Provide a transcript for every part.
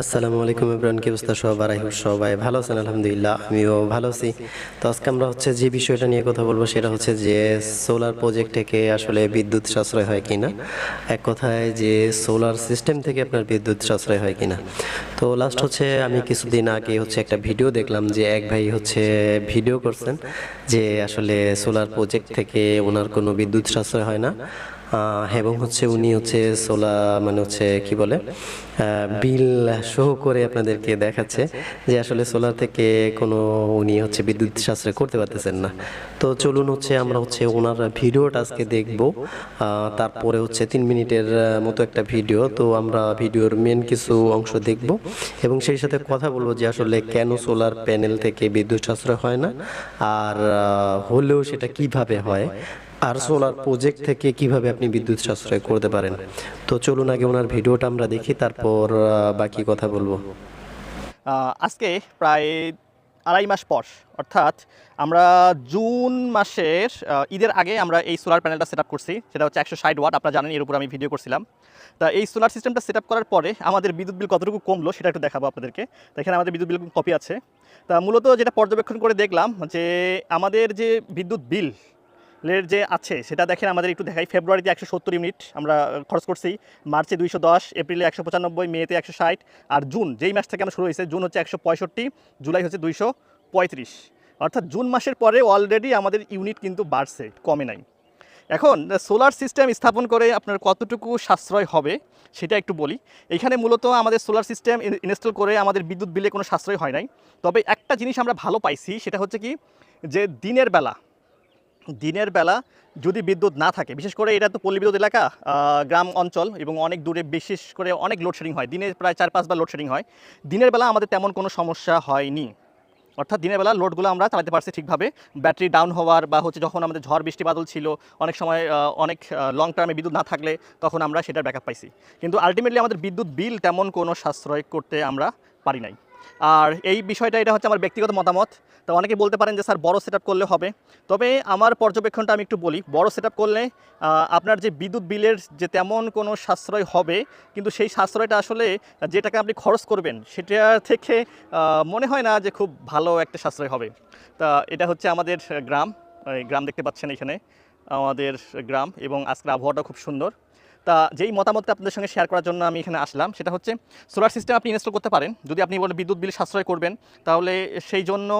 আসসালামু আলাইকুম ইমরান, কি অবস্থা সবার? সবাই ভালো আছেন, আলহামদুলিল্লাহ, আমিও ভালো আছি। তো আজকে আমরা হচ্ছে যে বিষয়টা নিয়ে কথা বলব সেটা হচ্ছে যে সোলার প্রজেক্ট থেকে আসলে বিদ্যুৎ সাশ্রয় হয় কিনা? এক কথায় যে সোলার সিস্টেম থেকে আপনার বিদ্যুৎ সাশ্রয় হয় কিনা? তো লাস্ট হচ্ছে আমি কিছুদিন আগে হচ্ছে একটা ভিডিও দেখলাম যে এক ভাই হচ্ছে ভিডিও করছেন যে আসলে সোলার প্রজেক্ট থেকে ওনার কোনো বিদ্যুৎ সাশ্রয় হয় না। এবং হচ্ছে উনি হচ্ছে সোলা মানে হচ্ছে কি বলে? বিল শো করে আপনাদেরকে দেখাচ্ছে যে আসলে সোলার থেকে কোনো উনি হচ্ছে বিদ্যুৎ সাশ্রয় করতে পারতেছেন না। তো চলুন হচ্ছে আমরা হচ্ছে ওনার ভিডিওটা আজকে দেখব। তারপরে হচ্ছে তিন মিনিটের মতো একটা ভিডিও। তো আমরা ভিডিওর মেন কিছু অংশ দেখব এবং সেই সাথে কথা বলব যে আসলে কেন সোলার প্যানেল থেকে বিদ্যুৎ সাশ্রয় হয় না, আর হলেও সেটা কীভাবে হয়। আর সোলার প্রজেক্ট থেকে কীভাবে আপনি বিদ্যুৎ সাশ্রয় করতে পারেন? তো চলুন আগে ওনার ভিডিওটা আমরা দেখি, তারপর বাকি কথা বলব। আজকে প্রায় আড়াই মাস পর, অর্থাৎ আমরা জুন মাসের ঈদের আগে আমরা এই সোলার প্যানেলটা সেট করছি, সেটা হচ্ছে একশো ষাট ওয়াট আপনারা জানেন, এর উপর আমি ভিডিও করছিলাম। তা এই সোলার সিস্টেমটা সেট করার পরে আমাদের বিদ্যুৎ বিল কতটুকু কমলো সেটা একটু দেখাবো আপনাদেরকে। তো এখানে আমাদের বিদ্যুৎ বিল কপি আছে। তা মূলত যেটা পর্যবেক্ষণ করে দেখলাম যে আমাদের যে বিদ্যুৎ বিল এর যে আছে, সেটা দেখেন আমাদের একটু দেখাই। ফেব্রুয়ারিতে একশো সত্তর ইউনিট আমরা খরচ করছি। মার্চে দুইশো দশ, এপ্রিলে একশো পঁচানব্বই, মেতে একশো ষাট আর জুন, যেই মাস থেকে আমরা শুরু হয়েছে, জুন হচ্ছে একশো পঁয়ষট্টি, জুলাই হচ্ছে দুইশো পঁয়ত্রিশ। অর্থাৎ জুন মাসের পরে অলরেডি আমাদের ইউনিট কিন্তু বাড়ছে, কমে নাই। এখন সোলার সিস্টেম স্থাপন করে আপনার কতটুকু সাশ্রয় হবে, সেটা একটু বলি। এখানে মূলত আমাদের সোলার সিস্টেম ইনস্টল করে আমাদের বিদ্যুৎ বিলে কোনো সাশ্রয় হয় নাই। তবে একটা জিনিস আমরা ভালো পাইছি, সেটা হচ্ছে কি, যে দিনের বেলা দিনের বেলা যদি বিদ্যুৎ না থাকে, বিশেষ করে এটা তো পল্লী বিদ্যুৎ এলাকা গ্রাম অঞ্চল এবং অনেক দূরে বিশেষ করে অনেক লোডশেডিং হয়, দিনে প্রায় চার পাঁচবার লোডশেডিং হয়, দিনের বেলা আমাদের তেমন কোনো সমস্যা হয়নি। অর্থাৎ দিনের বেলা লোডগুলো আমরা চালাতে পারছি ঠিকভাবে। ব্যাটারি ডাউন হওয়ার বা হচ্ছে যখন আমাদের ঝড়, বৃষ্টি, বাদল ছিল, অনেক সময় অনেক লং টার্মে বিদ্যুৎ না থাকলে তখন আমরা সেটার ব্যাকআপ পাইছি। কিন্তু আলটিমেটলি আমাদের বিদ্যুৎ বিল তেমন কোনো সাশ্রয় করতে আমরা পারি নাই। আর এই বিষয়টা, এটা হচ্ছে আমার ব্যক্তিগত মতামত। তো অনেকে বলতে পারেন যে, স্যার, বড় সেট করলে হবে। তবে আমার পর্যবেক্ষণটা আমি একটু বলি, বড় সেট করলে আপনার যে বিদ্যুৎ বিলের যে তেমন কোনো সাশ্রয় হবে, কিন্তু সেই সাশ্রয়টা আসলে যে টাকা আপনি খরচ করবেন, সেটা থেকে মনে হয় না যে খুব ভালো একটা সাশ্রয় হবে। তা এটা হচ্ছে আমাদের গ্রাম গ্রাম দেখতে পাচ্ছেন এখানে, আমাদের গ্রাম এবং আজকের আবহাওয়াটা খুব সুন্দর। তা যেই মতামতটা আপনাদের সঙ্গে শেয়ার করার জন্য আমি এখানে আসলাম, সেটা হচ্ছে সোলার সিস্টেম আপনি ইনস্টল করতে পারেন। যদি আপনি বলেন বিদ্যুৎ বিল সাশ্রয় করবেন, তাহলে সেই জন্য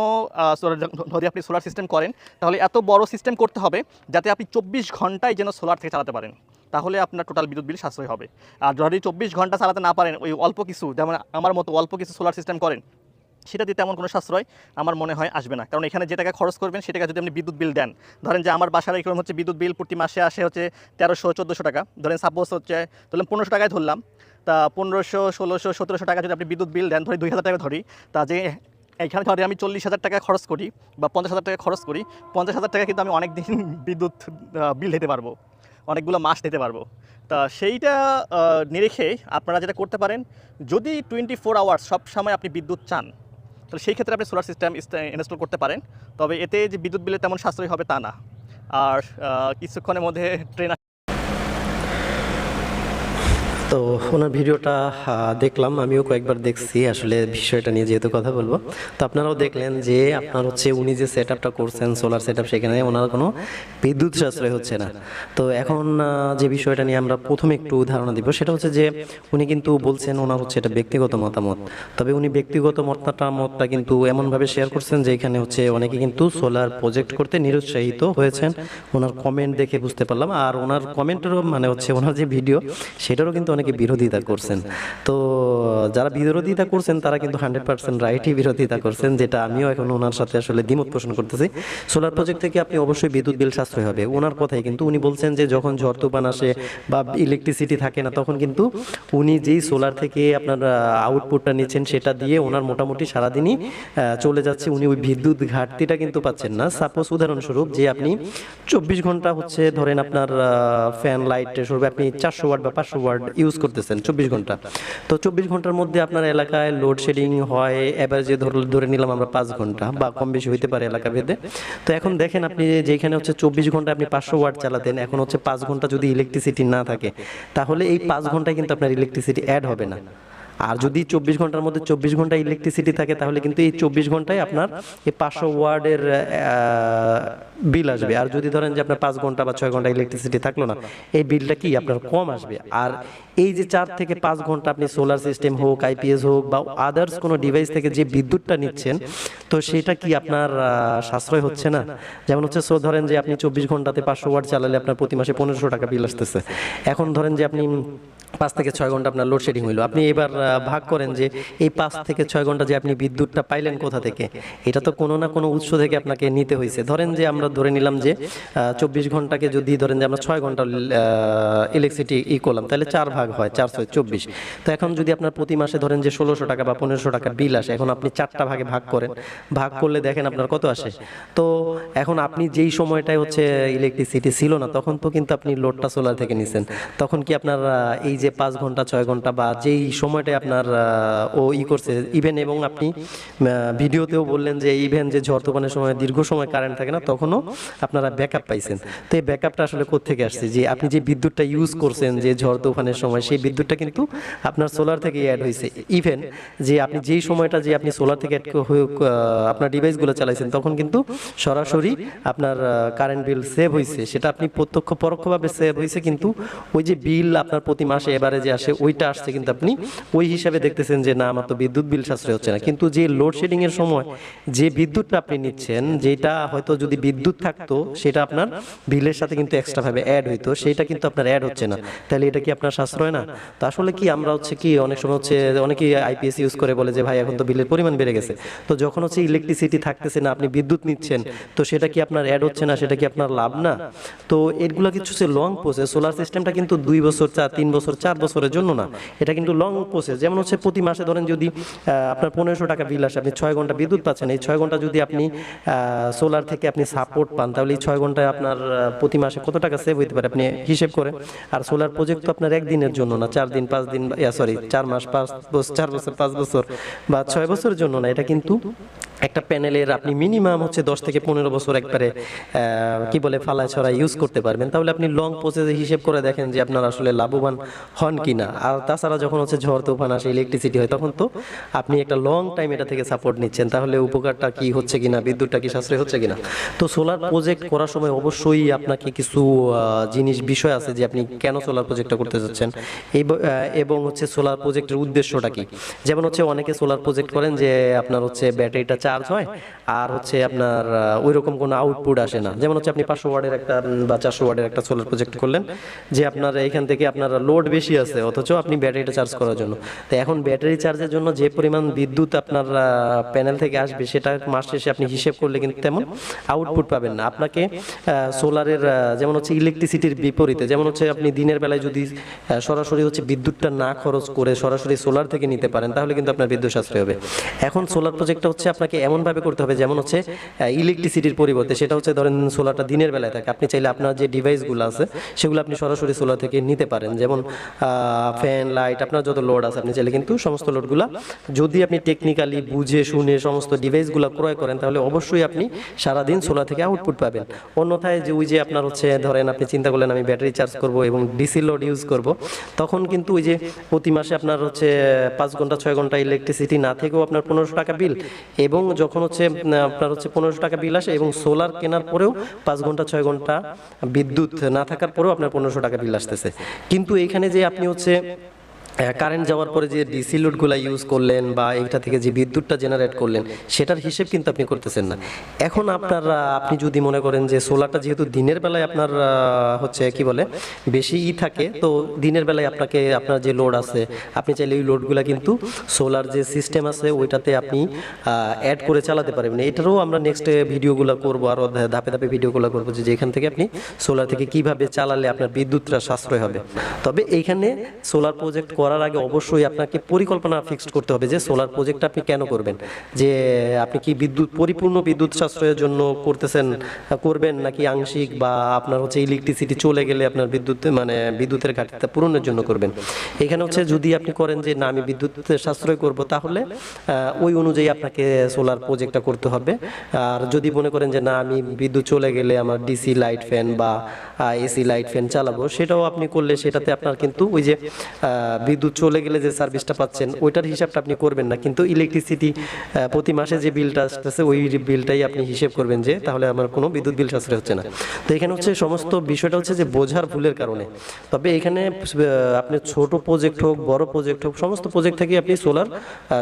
যদি আপনি সোলার সিস্টেম করেন, তাহলে এত বড় সিস্টেম করতে হবে যাতে আপনি চব্বিশ ঘন্টায় যেন সোলার থেকে চালাতে পারেন। তাহলে আপনার টোটাল বিদ্যুৎ বিল সাশ্রয় হবে। আর যদি চব্বিশ ঘণ্টা চালাতে না পারেন, ওই অল্প কিছু, যেমন আমার মতো অল্প কিছু সোলার সিস্টেম করেন সেটা দিয়ে তেমন কোনো সাশ্রয় আমার মনে হয় আসবে না। কারণ এখানে যে টাকা খরচ করবেন, সে টাকা যদি আপনি বিদ্যুৎ বিল দেন, ধরেন যে আমার বাসার এরকম হচ্ছে বিদ্যুৎ বিল প্রতি মাসে আসে হচ্ছে তেরোশো, চোদ্দোশো টাকা। ধরেন সাপোজ হচ্ছে ধরলাম পনেরোশো টাকায় ধরলাম, তা পনেরোশো, ষোলোশো, সতেরোশো টাকা যদি আপনি বিদ্যুৎ বিল দেন ধরি দুই হাজার টাকা ধরি, তা যে এখানে ধরে আমি চল্লিশ হাজার টাকা খরচ করি বা পঞ্চাশ হাজার টাকা খরচ করি, পঞ্চাশ হাজার টাকা কিন্তু আমি অনেক দিন বিদ্যুৎ বিল দিতে পারব, অনেকগুলো মাস দিতে পারব। তা সেইটা নিরিখে আপনারা যেটা করতে পারেন, যদি টোয়েন্টি ফোর আওয়ার্স সব সময় আপনি বিদ্যুৎ চান তাহলে সেই ক্ষেত্রে আপনি সোলার সিস্টেম ইনস্টল করতে পারেন। তবে এতে যে বিদ্যুৎ বিলে তেমন সাশ্রয়ী হবে তা না। আর কিছুক্ষণের মধ্যে ট্রেন তো ওনার ভিডিওটা দেখলাম, আমিও কয়েকবার দেখছি। আসলে বিষয়টা নিয়ে যেহেতু কথা বলব, তো আপনারাও দেখলেন যে আপনার হচ্ছে উনি যে সেট আপটা করছেন সোলার সেট আপ সেখানে, ওনার কোনো বিদ্যুৎ সাশ্রয় হচ্ছে না। তো এখন যে বিষয়টা নিয়ে আমরা প্রথমে একটু ধারণা দিব, সেটা হচ্ছে যে উনি কিন্তু বলছেন ওনার হচ্ছে এটা ব্যক্তিগত মতামত। তবে উনি ব্যক্তিগত মতটা মতটা কিন্তু এমনভাবে শেয়ার করছেন যে এখানে হচ্ছে অনেকে কিন্তু সোলার প্রজেক্ট করতে নিরুৎসাহিত হয়েছেন। ওনার কমেন্ট দেখে বুঝতে পারলাম। আর ওনার কমেন্টেরও মানে হচ্ছে ওনার যে ভিডিও সেটারও কিন্তু অনেকে বিরোধিতা করছেন। তো যারা বিরোধিতা করছেন তারা কিন্তু হান্ড্রেড পার্সেন্ট রাইটই বিরোধিতা করছেন যেটা আমিও এখন ওনার সাথে আসলে দ্বিমত পোষণ করতেছি। সোলার প্রজেক্ট থেকে আপনি অবশ্যই বিদ্যুৎ বিল সাশ্রয় হবে। ওনার কথাই কিন্তু উনি বলছেন যে যখন ঝড় তুফান আসে বা ইলেকট্রিসিটি থাকে না তখন কিন্তু উনি যেই সোলার থেকে আপনার আউটপুটটা নিচ্ছেন সেটা দিয়ে ওনার মোটামুটি সারাদিনই চলে যাচ্ছে। উনি ওই বিদ্যুৎ ঘাটতিটা কিন্তু পাচ্ছেন না। সাপোজ উদাহরণস্বরূপ যে আপনি চব্বিশ ঘণ্টা হচ্ছে ধরেন আপনার ফ্যান লাইট স্বরূপ আপনি চারশো ওয়াট বা পাঁচশো ওয়াট ইউজ করতেছেন, চব্বিশ ঘণ্টা। তো চব্বিশ ঘণ্টার মধ্যে আপনার এলাকায় লোডশেডিং হয় এবার যে ধরে ধরে নিলাম আমরা পাঁচ ঘণ্টা বা কম বেশি হইতে পারে এলাকা ভেদে তো এখন দেখেন আপনি যেখানে হচ্ছে চব্বিশ ঘণ্টা আপনি পাঁচশো ওয়াট চালাতেন, এখন হচ্ছে পাঁচ ঘণ্টা যদি ইলেকট্রিসিটি না থাকে, তাহলে এই পাঁচ ঘন্টায় কিন্তু আপনার ইলেকট্রিসিটি অ্যাড হবে না। আর যদি চব্বিশ ঘণ্টার মধ্যে চব্বিশ ঘণ্টা ইলেকট্রিসিটি থাকে, তাহলে কিন্তু এই চব্বিশ ঘন্টায় আপনার এই পাঁচশো ওয়ার্ডের বিল আসবে। আর যদি ধরেন যে আপনার পাঁচ ঘণ্টা বা ছয় ঘণ্টা ইলেকট্রিসিটি থাকল না, এই বিলটা কি আপনার কম আসবে? আর এই যে চার থেকে পাঁচ ঘণ্টা আপনি সোলার সিস্টেম হোক আইপিএস হোক বা আদার্স কোনো ডিভাইস থেকে যে বিদ্যুৎটা নিচ্ছেন, তো সেটা কি আপনার সাশ্রয় হচ্ছে না? যেমন হচ্ছে সো ধরেন যে আপনি চব্বিশ ঘন্টাতে পাঁচশো ওয়াট চালালে আপনার প্রতি মাসে পনেরোশো টাকা বিল আসতেছে। এখন ধরেন যে আপনি পাঁচ থেকে ছয় ঘণ্টা আপনার লোডশেডিং হইল, আপনি এবার ভাগ করেন যে এই পাঁচ থেকে ছয় ঘণ্টা যে আপনি বিদ্যুৎটা পাইলেন কোথা থেকে, এটা তো কোনো না কোনো উৎস থেকে আপনাকে নিতে হয়েছে। ধরেন যে আমরা ধরে নিলাম যে চব্বিশ ঘন্টাকে যদি ধরেন যে আমরা ছয় ঘণ্টা ইলেকট্রিসিটি ই করলাম, তাহলে চার ভাগ হয় চারশো চব্বিশ। তো এখন যদি আপনার প্রতি মাসে ধরেন যে ষোলোশো টাকা বা পনেরোশো টাকা বিল আসে, এখন আপনি চারটা ভাগে ভাগ করেন, ভাগ করলে দেখেন আপনার কত আসে। তো এখন আপনি যেই সময়টায় হচ্ছে ইলেকট্রিসিটি ছিল না, তখন তো কিন্তু আপনি লোডটা সোলার থেকে নিছেন। তখন কি আপনার এই যে পাঁচ ঘণ্টা, ছয় ঘণ্টা বা যেই সময়টায় আপনার ও ই করছে। ইভেন এবং আপনি ভিডিওতেও বললেন যে ইভেন যে ঝড় তুফানের সময়, দীর্ঘ সময় কারেন্ট থাকে না, তখনও আপনারা ব্যাকআপ পাইছেন। তো এই ব্যাকআপটা আসলে কোথেকে আসছে? যে আপনি যে বিদ্যুৎটা ইউজ করছেন, যে ঝড় তুফানের সময়, সেই বিদ্যুৎটা কিন্তু আপনার সোলার থেকে অ্যাড হয়েছে ইভেন যে আপনি যেই সময়টা যে আপনি সোলার থেকে অ্যাড হয়ে আপনার ডিভাইসগুলো চালাইছেন, তখন কিন্তু সরাসরি আপনার কারেন্ট বিল সেভ হয়েছে সেটা আপনি প্রত্যক্ষ পরোক্ষভাবে সেভ হয়েছে কিন্তু ওই যে বিল আপনার প্রতি মাসে এবারে যে আসে, ওইটা আসছে কিন্তু আপনি ওই হিসাবে দেখতেছেন যে, না, আমার তো বিদ্যুৎ বিল সাশ্রয় হচ্ছে না। কিন্তু যে লোডশেডিং এর সময় যে বিদ্যুৎটা আপনি নিচ্ছেন, যেটা হয়তো যদি বিদ্যুৎ থাকতো, সেটা আপনার বিলের সাথে কিন্তু এক্সট্রা ভাবে অ্যাড হইতো, সেটা কিন্তু আপনার অ্যাড হচ্ছে না। তাহলে এটা কি আপনার সাশ্রয় না? তো আসলে কি আমরা হচ্ছে কি, অনেক সময় হচ্ছে অনেকেই আইপিএস ইউজ করে বলে যে, ভাই, এখন তো বিলের পরিমাণ বেড়ে গেছে। তো যখন হচ্ছে ইলেকট্রিসিটি থাকতেছে না, আপনি বিদ্যুৎ নিচ্ছেন, তো সেটা কি আপনার অ্যাড হচ্ছে না, সেটা কি আপনার লাভ না? তো এগুলো কিছু লং প্রসেস সোলার সিস্টেমটা কিন্তু দুই বছর চার, তিন বছর, চার বছরের জন্য না। এটা কিন্তু লং প্রসেস যেমন হচ্ছে প্রতি মাসে ধরেন যদি আপনার পনেরোশো টাকা বিল আসে, আপনি ছয় ঘণ্টা বিদ্যুৎ পাচ্ছেন, এই ছয় ঘণ্টা যদি আপনি সোলার থেকে আপনি সাপোর্ট পান, তাহলে এই ছয় ঘন্টায় আপনার প্রতি মাসে কত টাকা সেভ হইতে পারে? আপনি হিসেব করেন আর সোলার প্রজেক্ট তো আপনার একদিনের জন্য না, চার দিন, পাঁচ দিন সরি চার মাস, পাঁচ বছর চার বছর, পাঁচ বছর, বা ছয় বছরের জন্য না। এটা কিন্তু একটা প্যানেলের আপনি মিনিমাম হচ্ছে দশ থেকে পনেরো বছর একবারে কি বলে ফালা ছড়া ইউজ করতে পারবেন। তাহলে আপনি লং প্রসেসে হিসেব করে দেখেন যে আপনার আসলে লাভবান হন কিনা। আর তাছাড়া যখন হচ্ছে ঝড় তুফান আসে ইলেকট্রিসিটি হয়, তখন তো আপনি একটা লং টাইম এটা থেকে সাপোর্ট নিচ্ছেন। তাহলে উপকারটা কি হচ্ছে কিনা? বিদ্যুৎটা কি সাশ্রয় হচ্ছে কিনা? তো সোলার প্রজেক্ট করার সময় অবশ্যই আপনাকে কিছু জিনিস, বিষয় আছে যে আপনি কেন সোলার প্রজেক্টটা করতে যাচ্ছেন। এবং হচ্ছে সোলার প্রজেক্টের উদ্দেশ্যটা কি? যেমন হচ্ছে অনেকে সোলার প্রজেক্ট করেন যে আপনার হচ্ছে ব্যাটারিটা চার্জ হয় আর হচ্ছে আপনার ওই রকম কোনো আউটপুট আসে না। যেমন হচ্ছে আপনি পাঁচশো ওয়ার্ডের একটা বা চারশো ওয়ার্ডের একটা সোলার প্রজেক্ট করলেন যে আপনার এখান থেকে আপনার লোড বেশি আছে, অথচ আপনি ব্যাটারিটা চার্জ করার জন্য। তো এখন ব্যাটারি চার্জের জন্য যে পরিমাণ বিদ্যুৎ আপনার প্যানেল থেকে আসবে সেটা মাস শেষে আপনি হিসেব করলে কিন্তু তেমন আউটপুট পাবেন না। আপনাকে সোলারের যেমন হচ্ছে ইলেকট্রিসিটির বিপরীতে, যেমন হচ্ছে আপনি দিনের বেলায় যদি সরাসরি হচ্ছে বিদ্যুৎটা না খরচ করে সরাসরি সোলার থেকে নিতে পারেন, তাহলে কিন্তু আপনার বিদ্যুৎ সাশ্রয় হবে। এখন সোলার প্রজেক্টটা হচ্ছে আপনাকে এমনভাবে করতে হবে, যেমন হচ্ছে ইলেকট্রিসিটির পরিবর্তে, সেটা হচ্ছে ধরেন সোলারটা দিনের বেলায় থাকে, আপনি চাইলে আপনার যে ডিভাইসগুলো আছে, সেগুলো আপনি সরাসরি সোলার থেকে নিতে পারেন। যেমন ফ্যান লাইট আপনার যত লোড আছে আপনি চাইলে কিন্তু সমস্ত লোডগুলা যদি আপনি টেকনিক্যালি বুঝে, শুনে সমস্ত ডিভাইসগুলো ক্রয় করেন, তাহলে অবশ্যই আপনি সারাদিন সোলার থেকে আউটপুট পাবেন। অন্যথায় যে ওই যে আপনার হচ্ছে, ধরেন আপনি চিন্তা করলেন আমি ব্যাটারি চার্জ করব এবং ডিসি লোড ইউজ করব, তখন কিন্তু ওই যে প্রতি মাসে আপনার হচ্ছে, পাঁচ ঘণ্টা, ছয় ঘণ্টা ইলেকট্রিসিটি না থেকেও আপনার পনেরোশো টাকা বিল এবং যখন হচ্ছে আপনার হচ্ছে পনেরোশো টাকা বিল আসে এবং সোলার কেনার পরেও পাঁচ ঘণ্টা, ছয় ঘণ্টা বিদ্যুৎ না থাকার পরেও আপনার পনেরোশো টাকা বিল আসতেছে। কিন্তু এইখানে যে আপনি হচ্ছে কারেন্ট যাওয়ার পরে যে ডিসি লোডগুলো ইউজ করলেন বা এইটা থেকে যে বিদ্যুৎটা জেনারেট করলেন, সেটার হিসেব কিন্তু আপনি করতেছেন না। এখন আপনার আপনি যদি মনে করেন যে সোলারটা যেহেতু দিনের বেলায় আপনার হচ্ছে কি বলে, বেশি ই থাকে, তো দিনের বেলায় আপনাকে, আপনার যে লোড আছে, আপনি চাইলে ওই লোডগুলো কিন্তু সোলার যে সিস্টেম আছে, ওইটাতে আপনি অ্যাড করে চালাতে পারবেন এটারও আমরা নেক্সট ভিডিওগুলো করব আরও ধাপে ধাপে ভিডিওগুলো করব যে যেখান থেকে আপনি সোলার থেকে কীভাবে চালালে আপনার বিদ্যুৎটা সাশ্রয় হবে। তবে এইখানে সোলার প্রজেক্ট করার আগে অবশ্যই আপনাকে পরিকল্পনা ফিক্সড করতে হবে যে সোলার প্রজেক্ট আপনি কেন করবেন। যে আপনি কি বিদ্যুৎ, পরিপূর্ণ বিদ্যুৎ সাশ্রয়ের জন্য করতেছেন, করবেন নাকি আংশিক বা আপনার হচ্ছে ইলেকট্রিসিটি চলে গেলে আপনার বিদ্যুৎ মানে বিদ্যুতের ঘাটতিটা পূরণের জন্য করবেন। এখানে হচ্ছে যদি আপনি করেন যে, না, আমি বিদ্যুৎ সাশ্রয় করব, তাহলে ওই অনুযায়ী আপনাকে সোলার প্রজেক্টটা করতে হবে। আর যদি মনে করেন যে, না, আমি বিদ্যুৎ চলে গেলে আমার ডিসি লাইট ফ্যান বা এসি লাইট ফ্যান চালাবো, সেটাও আপনি করলে সেটাতে আপনার কিন্তু ওই যে বিদ্যুৎ চলে গেলে যে সার্ভিসটা পাচ্ছেন, ওইটার হিসাবটা আপনি করবেন না। কিন্তু ইলেকট্রিসিটি প্রতি মাসে যে বিলটা আসতেছে, ওই বিলটাই আপনি হিসেব করবেন যে তাহলে আমার কোনো বিদ্যুৎ বিল সাশ্রয় হচ্ছে না। তো এখানে হচ্ছে সমস্ত বিষয়টা হচ্ছে যে বোঝার ভুলের কারণে। তবে এখানে আপনি ছোট প্রজেক্ট হোক, বড় প্রজেক্ট হোক, সমস্ত প্রজেক্ট থেকে আপনি সোলার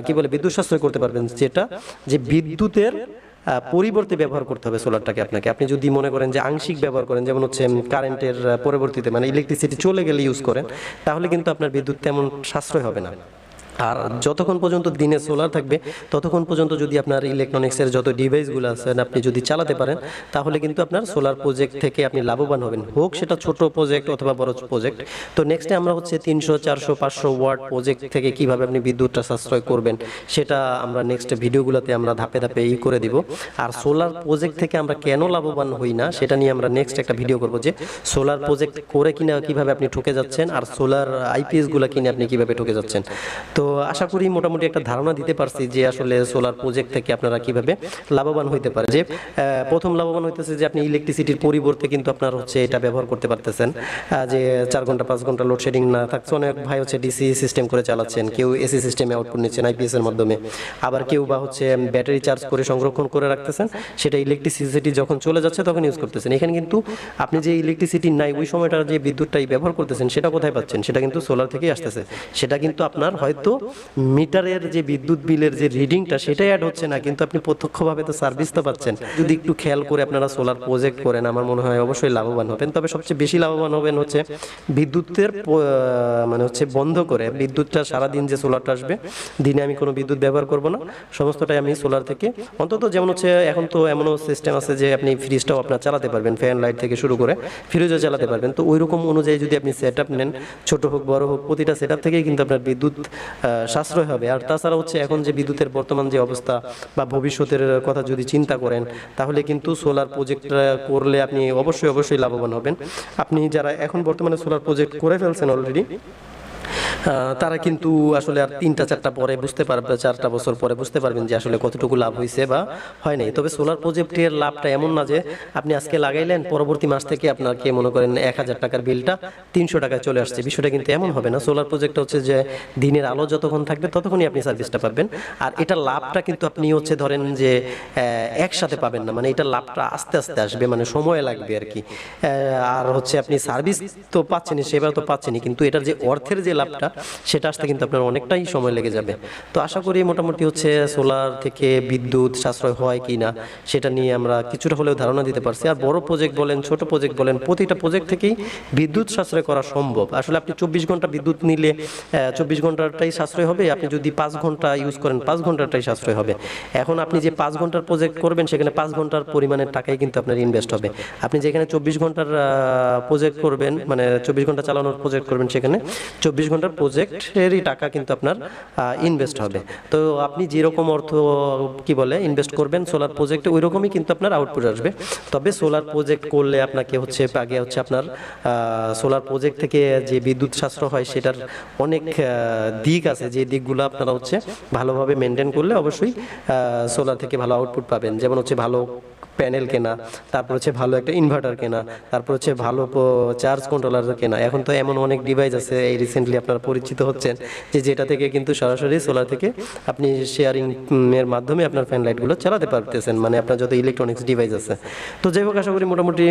কি বলে, বিদ্যুৎ সাশ্রয় করতে পারবেন। যেটা যে বিদ্যুতের পরিবর্তে ব্যবহার করতে হবে সোলারটাকে আপনাকে। আপনি যদি মনে করেন যে আংশিক ব্যবহার করেন, যেমন হচ্ছে কারেন্টের পরবর্তীতে মানে ইলেকট্রিসিটি চলে গেলে ইউজ করেন, তাহলে কিন্তু আপনার বিদ্যুৎ তেমন সাশ্রয় হবে না। আর যতক্ষণ পর্যন্ত দিনে সোলার থাকবে, ততক্ষণ পর্যন্ত যদি আপনার ইলেকট্রনিক্সের যত ডিভাইসগুলো আছেন আপনি যদি চালাতে পারেন, তাহলে কিন্তু আপনার সোলার প্রজেক্ট থেকে আপনি লাভবান হবেন। হোক সেটা ছোট প্রজেক্ট অথবা বড় প্রজেক্ট তো নেক্সটে আমরা হচ্ছে তিনশো, চারশো, পাঁচশো ওয়াট প্রজেক্ট থেকে কীভাবে আপনি বিদ্যুৎটা সাশ্রয় করবেন, সেটা আমরা নেক্সট ভিডিওগুলোতে আমরা ধাপে ধাপে এই করে দিব। আর সোলার প্রজেক্ট থেকে আমরা কেন লাভবান হই না, সেটা নিয়ে আমরা নেক্সট একটা ভিডিও করব যে সোলার প্রজেক্ট করে কিনা কীভাবে আপনি ঠকে যাচ্ছেন, আর সোলার আইপিএসগুলো কিনে আপনি কীভাবে ঠকে যাচ্ছেন। তো আশা করি মোটামুটি একটা ধারণা দিতে পারছি যে আসলে সোলার প্রজেক্ট থেকে আপনারা কীভাবে লাভবান হইতে পারে। যে প্রথম লাভবান হইতেছে যে আপনি ইলেকট্রিসিটির পরিবর্তে কিন্তু আপনার হচ্ছে এটা ব্যবহার করতে পারতেছেন। যে চার ঘণ্টা, পাঁচ ঘণ্টা লোডশেডিং না থাকছে। অনেক ভাই হচ্ছে ডিসি সিস্টেম করে চালাচ্ছেন, কেউ এসি সিস্টেমে আউটপুট নিচ্ছেন আইপিএস এর মাধ্যমে। আবার কেউ বা হচ্ছে ব্যাটারি চার্জ করে সংরক্ষণ করে রাখতেছেন, সেটা ইলেকট্রিসিটি যখন চলে যাচ্ছে তখন ইউজ করতেছেন। এখানে কিন্তু আপনি যে ইলেকট্রিসিটি নাই, ওই সময়টা যে বিদ্যুৎটাই ব্যবহার করতেছেন, সেটা কোথায় পাচ্ছেন? সেটা কিন্তু সোলার থেকেই আসতেছে। সেটা কিন্তু আপনার হয়তো মিটারের যে বিদ্যুৎ বিলের যে রিডিংটা সেটাই অ্যাড হচ্ছে না। কিন্তু আপনি প্রত্যক্ষভাবে তো সার্ভিস তো পাচ্ছেন। যদি একটু খেয়াল করে আপনারা সোলার প্রজেক্ট করেন, আমার মনে হয় অবশ্যই লাভবান হবেন। তবে সবচেয়ে বেশি লাভবান হবেন হচ্ছে বিদ্যুতের মানে হচ্ছে বন্ধ করে। বিদ্যুৎটা সারাদিন যে সোলারটা আসবে, দিনে আমি কোনো বিদ্যুৎ ব্যবহার করব না। সমস্তটাই আমি সোলার থেকে, অন্তত যেমন হচ্ছে এখন তো এমনও সিস্টেম আছে যে আপনি ফ্রিজটাও আপনার চালাতে পারবেন ফ্যান লাইট থেকে শুরু করে ফ্রিজও চালাতে পারবেন। তো ওই রকম অনুযায়ী যদি আপনি সেট নেন, ছোট হোক, বড় হোক, প্রতিটা সেট থেকেই কিন্তু আপনার বিদ্যুৎ সাশ্রয় হবে। আর তাছাড়া হচ্ছে এখন যে বিদ্যুতের বর্তমান যে অবস্থা বা ভবিষ্যতের কথা যদি চিন্তা করেন, তাহলে কিন্তু সোলার প্রজেক্টটা করলে আপনি অবশ্যই অবশ্যই লাভবান হবেন। আপনি যারা এখন বর্তমানে সোলার প্রজেক্ট করে ফেলছেন অলরেডি তারা কিন্তু আসলে আর তিনটা, চারটা পরে বুঝতে পারবে চারটা বছর পরে বুঝতে পারবেন যে আসলে কতটুকু লাভ হয়েছে বা হয় নাই। তবে সোলার প্রজেক্টের লাভটা এমন না যে আপনি আজকে লাগাইলেন, পরবর্তী মাস থেকে আপনার কে মনে করেন এক হাজার টাকার বিলটা তিনশো টাকায় চলে আসছে। বিষয়টা কিন্তু এমন হবে না। সোলার প্রজেক্টটা হচ্ছে যে দিনের আলো যতক্ষণ থাকবে ততক্ষণই আপনি সার্ভিসটা পাবেন। আর এটা লাভটা কিন্তু আপনি হচ্ছে ধরেন যে একসাথে পাবেন না। মানে এটা লাভটা আস্তে আস্তে আসবে মানে সময় লাগবে আর কি। আর হচ্ছে আপনি সার্ভিস তো পাচ্ছেনই, সেবার তো পাচ্ছেনই। কিন্তু এটার যে অর্থের যে লাভটা সেটা আসতে কিন্তু আপনার অনেকটাই সময় লেগে যাবে। তো আশা করি মোটামুটি হচ্ছে সোলার থেকে বিদ্যুৎ সাশ্রয় হয় কি না, সেটা নিয়ে আমরা কিছুটা হলেও ধারণা দিতে পারছি। আর বড় প্রজেক্ট বলেন, ছোট প্রজেক্ট বলেন, প্রতিটা প্রজেক্ট থেকেই বিদ্যুৎ সাশ্রয় করা সম্ভব। আসলে আপনি চব্বিশ ঘণ্টা বিদ্যুৎ নিলে চব্বিশ ঘন্টাটাই সাশ্রয় হবে। আপনি যদি পাঁচ ঘণ্টা ইউজ করেন, পাঁচ ঘন্টাটাই সাশ্রয় হবে। এখন আপনি যে পাঁচ ঘণ্টার প্রজেক্ট করবেন, সেখানে পাঁচ ঘণ্টার পরিমাণের টাকাই কিন্তু আপনার ইনভেস্ট হবে। আপনি যেখানে চব্বিশ ঘণ্টার প্রজেক্ট করবেন মানে চব্বিশ ঘণ্টা চালানোর প্রজেক্ট করবেন, সেখানে চব্বিশ ঘণ্টার প্রজেক্টেরই টাকা কিন্তু আপনার ইনভেস্ট হবে। তো আপনি যেরকম অর্থ, কি বলে ইনভেস্ট করবেন সোলার প্রজেক্টে ওই রকমই কিন্তু আপনার আউটপুট আসবে। তবে সোলার প্রজেক্ট করলে আপনাকে হচ্ছে, আগে হচ্ছে আপনার সোলার প্রজেক্ট থেকে যে বিদ্যুৎ সাশ্রয় হয়, সেটার অনেক দিক আছে। যে দিকগুলো আপনারা হচ্ছে ভালোভাবে মেনটেন করলে অবশ্যই সোলার থেকে ভালো আউটপুট পাবেন। যেমন হচ্ছে ভালো প্যানেল কেনা, তারপর হচ্ছে ভালো একটা ইনভার্টার কেনা, তারপর হচ্ছে ভালো চার্জ কন্ট্রোলার কেনা। এখন তো এমন অনেক ডিভাইস আছে, এই রিসেন্টলি আপনারা পরিচিত হচ্ছেন, যে যেটা থেকে কিন্তু সরাসরি সোলার থেকে আপনি শেয়ারিং এর মাধ্যমে আপনার ফ্যান লাইটগুলো চালাতে পারতেছেন মানে আপনার যত ইলেকট্রনিক্স ডিভাইস আছে। তো যাই হোক, আশা করি মোটামুটি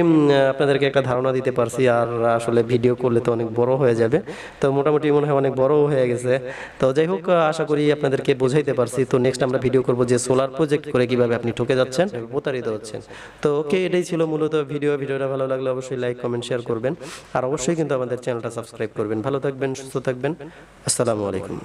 আপনাদেরকে একটা ধারণা দিতে পারছি, আর আসলে ভিডিও করলে তো অনেক বড় হয়ে যাবে। তো মোটামুটি মনে হয় অনেক বড় হয়ে গেছে। তো যাই হোক, আশা করি আপনাদেরকে বোঝাইতে পারছি। তো নেক্সট আমরা ভিডিও করব যে সোলার প্রজেক্ট করে কীভাবে আপনি ঠকে যাচ্ছেন, প্রতারিত হচ্ছেন তো ওকে, এটাই ছিল মূলত ভিডিও। ভিডিওটা ভালো লাগলে অবশ্যই লাইক, কমেন্ট, শেয়ার করবেন। আর অবশ্যই কিন্তু আমাদের চ্যানেলটা সাবস্ক্রাইব করবেন। ভালো থাকবেন, সুস্থ থাকবেন। আসসালামু আলাইকুম।